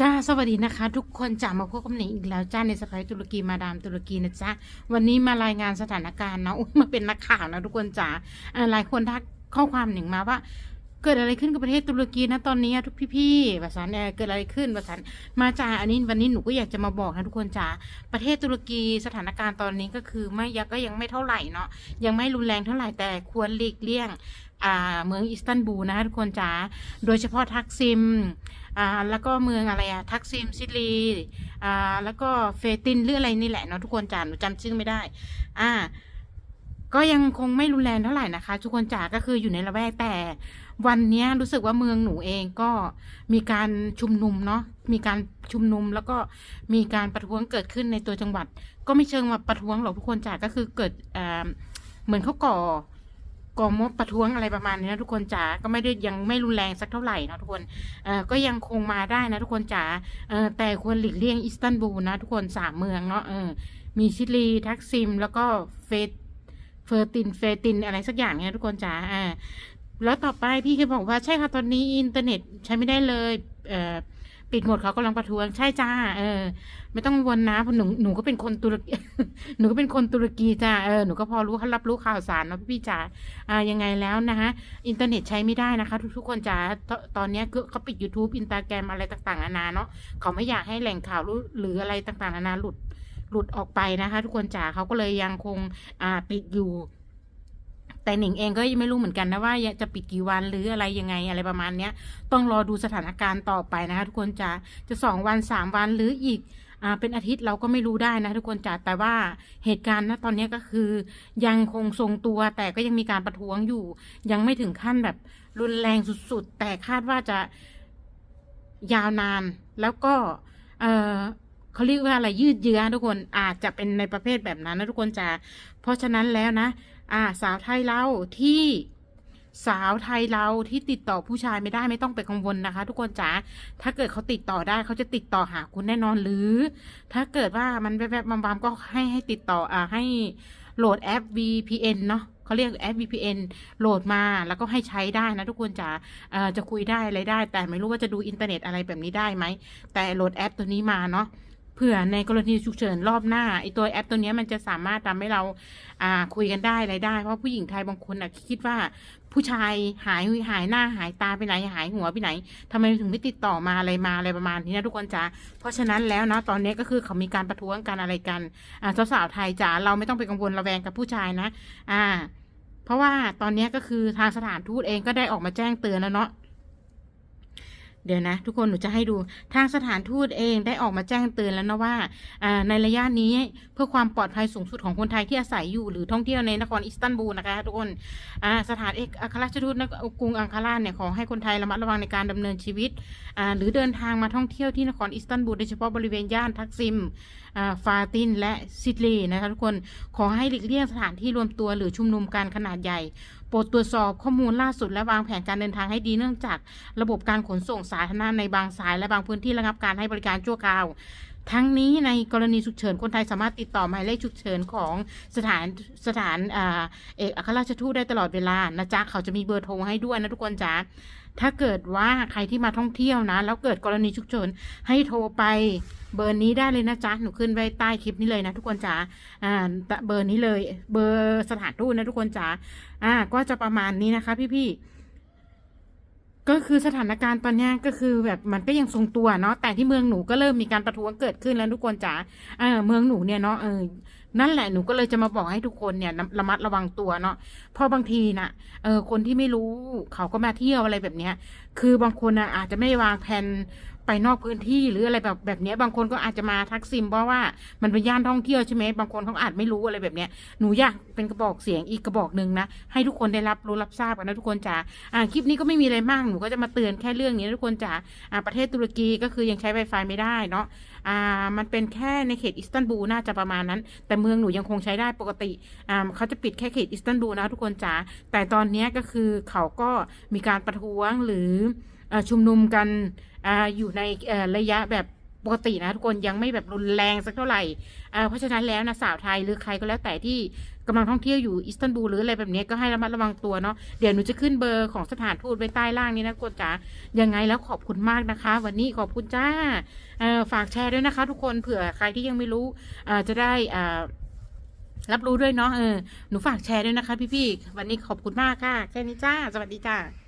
จ้าสวัสดีนะคะ ทุกคนจะมาพบกับหนิงอีกแล้วจ้าในสไปตุรกีมาดามตุรกีนะจ๊ะวันนี้มารายงานสถานการณ์นะมาเป็นนักข่าวนะทุกคนจ๋าอ่าหลายคนทักข้อความหนิงมาว่า เกิดอะไรขึ้นกับประเทศตุรกีนะตอนนี้ทุกพี่ๆภาษาเนี่ยเกิดอะไรขึ้นภาษามาจาอันนี้วันนี้หนูก็อยากจะมาบอกนะทุกคนจ๋าประเทศตุรกีสถานการณ์ตอนนี้ก็คือไม่ยังก็ยังไม่เท่าไหร่เนาะยังไม่รุนแรงเท่าไหร่แต่ควรหลีกเลี่ยงอ่าเมืองอิสตันบูลนะทุกคนจ๋า โดยเฉพาะทักซิมอ่าแล้วก็เมืองอะไรอะทักซิมซิลีอ่าแล้วก็เฟตินหรืออะไรนี่แหละเนาะทุกคนจ๋า หนูจำชื่อไม่ได้ อ่า ก็ยังคงไม่รุนแรงเท่าไหร่นะคะ ทุกคนจ๋าก็คืออยู่ในละแวกแต่ วันนี้รู้สึกว่าเมืองหนูเองก็มีการชุมนุมเนาะมีการชุมนุมแล้วก็มีการประท้วงเกิดขึ้นในตัวจังหวัด ก็ไม่เชิงว่าประท้วงหรอกทุกคนจ๋าก็คือเกิดอ่าเหมือนเขาก่อก่อมบประท้วงอะไรประมาณนี้นะทุกคนจ๋าก็ไม่ได้ยังไม่รุนแรงสักเท่าไหร่นะทุกคนเอ่อก็ยังคงมาได้นะทุกคนจ๋าเอ่อแต่ควรหลีกเลี่ยงอิสตันบูลนะทุกคนสามเมืองเนาะเออมีชิลีทักซิม แล้วก็เฟต เฟอร์ตินเฟตินอะไรสักอย่างเนี่ยทุกคนจ๋าอ่าแล้วต่อไปพี่ก็บอกว่าใช่ค่ะตอนนี้อินเทอร์เน็ตใช้ไม่ได้เลย เอ่อปิดหมดเขากำลังประท้วงใช่จ้า เออ ไม่ต้องวนนะเพราะหนูหนูก็เป็นคนตุรกีหนูก็เป็นคนตุรกีจ้าเออหนูก็พอรู้รับรู้ข่าวสารเนาะพี่จ๋าอ่ายังไงแล้วนะฮะอินเทอร์เน็ตใช้ไม่ได้นะคะ ทุกๆคนจ๋าตตอนนี้คือเขาปิด YouTube อิน t ต g แกรมอะไรต่างๆนานาเนาะเขาไม่อยากให้แหล่งข่าวหรือหรืออะไรต่างๆนานาหลุด หลุดออกไปนะคะ ทุกคนจ๋าเขาก็เลยยังคงอ่าปิดอยู่ แต่หนิงเองก็ยังไม่รู้เหมือนกันนะว่าจะปิดกี่วันหรืออะไรยังไงอะไรประมาณเนี้ย ต้องรอดูสถานการณ์ต่อไปนะคะ ทุกคนจ๋าจะสองวันสามวันหรืออีกอ่าเป็นอาทิตย์เราก็ไม่รู้ได้นะทุกคนจ๋าแต่ว่าเหตุการณ์ณตอนนี้ก็คือ ยังคงทรงตัวแต่ก็ยังมีการประท้วงอยู่ ยังไม่ถึงขั้นแบบรุนแรงสุดๆ แต่คาดว่าจะยาวนานแล้วก็ เขาเรียกว่าอะไรยืดเยื้อทุกคนอาจจะเป็นในประเภทแบบนั้นนะทุกคนจ๋าเพราะฉะนั้นแล้วนะ อ่า สาวไทยเราที่สาวไทยเราที่ติดต่อผู้ชายไม่ได้ไม่ต้องไปกังวลนะคะ ทุกคนจ๋าถ้าเกิดเขาติดต่อได้เขาจะติดต่อหาคุณแน่นอนหรือ ถ้าเกิดว่ามันแวบๆบามๆก็ให้ให้ติดต่ออ่าให้โหลดแอป VPN เนาะเขาเรียกแอป VPN โหลดมาแล้วก็ให้ใช้ได้นะทุกคนจ๋าเอ่อจะคุยได้อะไรได้ แต่ไม่รู้ว่าจะดูอินเทอร์เน็ตอะไรแบบนี้ได้ไหม แต่โหลดแอปตัวนี้มาเนาะ เผื่อในกรณีฉุกเฉินรอบหน้าไอตัวแอปตัวนี้มันจะสามารถทำให้เราอ่าคุยกันได้อะไรได้ เพราะผู้หญิงไทยบางคนอะคิดว่า ผู้ชายหายหายหน้าหายตาไปไหนหายหัวไปไหนทำไมถึงไม่ติดต่อมาอะไรมาอะไรประมาณนี้นะทุกคนจ๋าเพราะฉะนั้นแล้วนะตอนนี้ก็คือเขามีการประท้วงกันอะไรกันอ่าสาวๆไทยจ๋าเราไม่ต้องไปกังวลระแวงกับผู้ชายนะ อ่า เพราะว่าตอนนี้ก็คือทางสถานทูตเองก็ได้ออกมาแจ้งเตือนแล้วเนาะ เดี๋ยวนะ ทุกคนหนูจะให้ดูทางสถานทูตเองได้ออกมาแจ้งเตือนแล้วนะว่าในระยะนี้เพื่อความปลอดภัยสูงสุดของคนไทยที่อาศัยอยู่หรือท่องเที่ยวในนครอิสตันบูลนะคะ ทุกคนสถานเอกอัครราชทูตนกรุงอังคาราเนี่ยขอให้คนไทยระมัดระวังในการดำเนินชีวิตหรือเดินทางมาท่องเที่ยวที่นครอิสตันบูลโดยเฉพาะบริเวณย่านทักซิมฟาตินและซิดลีนะคะทุกคนขอให้หลีกเลี่ยงสถานที่รวมตัวหรือชุมนุมการขนาดใหญ่ รดตรวจสอบข้อมูลล่าสุดและวางแผนการเดินทางให้ดีเนื่องจากระบบการขนส่งสาธารณะในบางสายและบางพื้นที่ระงับการให้บริการชั่วคราว ทั้งนี้ในกรณีฉุกเฉินคนไทยสามารถติดต่อหมายเลขฉุกเฉินของสถานสถานอเอกอัครราชทูตได้ตลอดเวลานะจ๊ะเขาจะมีเบอร์โทรให้ด้วยนะทุกคนจ๊ะ ถ้าเกิดว่าใครที่มาท่องเที่ยวนะ แล้วเกิดกรณีฉุกเฉินให้โทรไปเบอร์นี้ได้เลยนะจ๊ะ หนูขึ้นไว้ใต้คลิปนี้เลยนะทุกคนจ๋าอ่าเบอร์นี้เลย เบอร์สถานทูตนะทุกคนจ๋าอ่า ก็จะประมาณนี้นะคะ พี่ๆก็คือสถานการณ์ตอนนี้ก็คือแบบมันก็ยังทรงตัวเนาะแต่ที่เมืองหนูก็เริ่มมีการประท้วงเกิดขึ้นแล้วทุกคนจ๋าเออเมืองหนูเนี่ยเนาะเออ นั่นแหละหนูก็เลยจะมาบอกให้ทุกคนเนี่ยระมัดระวังตัวเนาะเพราะบางทีน่ะเออคนที่ไม่รู้เขาก็มาเที่ยวอะไรแบบเนี้ย คือบางคนน่ะอาจจะไม่วางแผนไปนอกพื้นที่หรืออะไรแบบแบบนี้บางคนก็อาจจะมาทักซิมเพราะว่ามันเป็นย่านท่องเที่ยวใช่ไหมบางคนเขาอาจไม่รู้อะไรแบบนี้หนูอยากเป็นกระบอกเสียงอีกกระบอกหนึ่งนะให้ทุกคนได้รับรู้รับทราบกันนะทุกคนจ๋าอ่าคลิปนี้ก็ไม่มีอะไรมากหนูก็จะมาเตือนแค่เรื่องนี้นะทุกคนจ๋าอ่าประเทศตุรกีก็คือยังใช้ Wi-Fi ไม่ได้เนาะ อ่ามันเป็นแค่ในเขตอิสตันบูลน่าจะประมาณนั้น แต่เมืองหนูยังคงใช้ได้ปกติอ่าเขาจะปิดแค่เขตอิสตันบูลนะทุกคนจ๋าแต่ตอนนี้ก็คือเขาก็มีการประท้วงหรืออชุมนุมกันออยู่ในระยะแบบ ปกตินะทุกคนยังไม่แบบรุนแรงสักเท่าไหร่เพราะฉะนั้นแล้วนะสาวไทยหรือใครก็แล้วแต่ที่กำลังท่องเที่ยวอยู่อิสตันบูลหรืออะไรแบบนี้ก็ให้ระมัดระวังตัวเนาะเดี๋ยวหนูจะขึ้นเบอร์ของสถานทูตไว้ใต้ล่างนี้นะทุกคนจ๋ายังไงแล้วขอบคุณมากนะคะ วันนี้ขอบคุณจ้าฝากแชร์ด้วยนะคะ ทุกคนเผื่อใครที่ยังไม่รู้จะได้รับรู้ด้วยเนาะเออหนูฝากแชร์ด้วยนะคะ พี่ๆวันนี้ขอบคุณมากค่ะแค่นี้จ้า สวัสดีจ้า